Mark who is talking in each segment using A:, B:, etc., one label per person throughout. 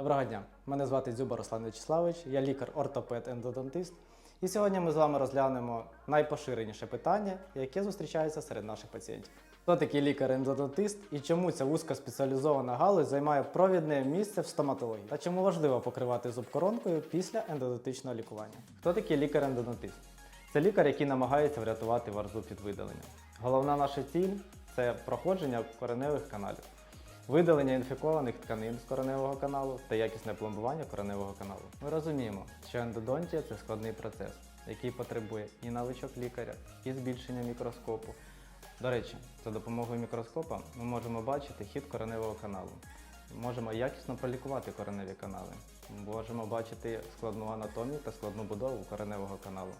A: Доброго дня, мене звати Дзюба Руслан Вячеславович, я лікар-ортопед ендодонтист. І сьогодні ми з вами розглянемо найпоширеніше питання, яке зустрічається серед наших пацієнтів. Хто такий лікар-ендодонтист і чому ця вузькоспеціалізована галузь займає провідне місце в стоматології? Та чому важливо покривати зуб коронкою після ендодонтичного лікування? Хто такий лікар-ендодонтист? Це лікар, який намагається врятувати ваш зуб від видалення. Головна наша ціль це проходження кореневих каналів видалення інфікованих тканин з кореневого каналу та якісне пломбування кореневого каналу. Ми розуміємо, що ендодонтія це складний процес, який потребує і навичок лікаря, і збільшення мікроскопу. До речі, за допомогою мікроскопа ми можемо бачити хід кореневого каналу. Можемо якісно пролікувати кореневі канали. Можемо бачити складну анатомію та складну будову кореневого каналу.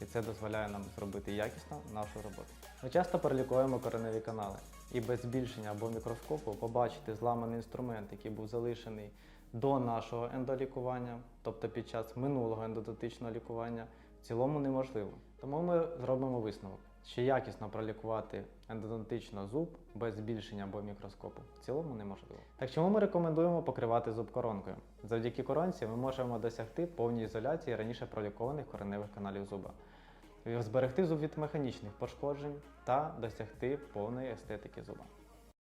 A: І це дозволяє нам зробити якісно нашу роботу. Ми часто перелікуємо кореневі канали, і без збільшення або мікроскопу побачити зламаний інструмент, який був залишений до нашого ендолікування, тобто під час минулого ендодотичного лікування, цілому неможливо. Тому ми зробимо висновок, що якісно пролікувати ендодонтично зуб без збільшення або мікроскопу в цілому неможливо. Так чому ми рекомендуємо покривати зуб коронкою? Завдяки коронці ми можемо досягти повній ізоляції раніше пролікованих кореневих каналів зуба зберегти зуб від механічних пошкоджень та досягти повної естетики зуба.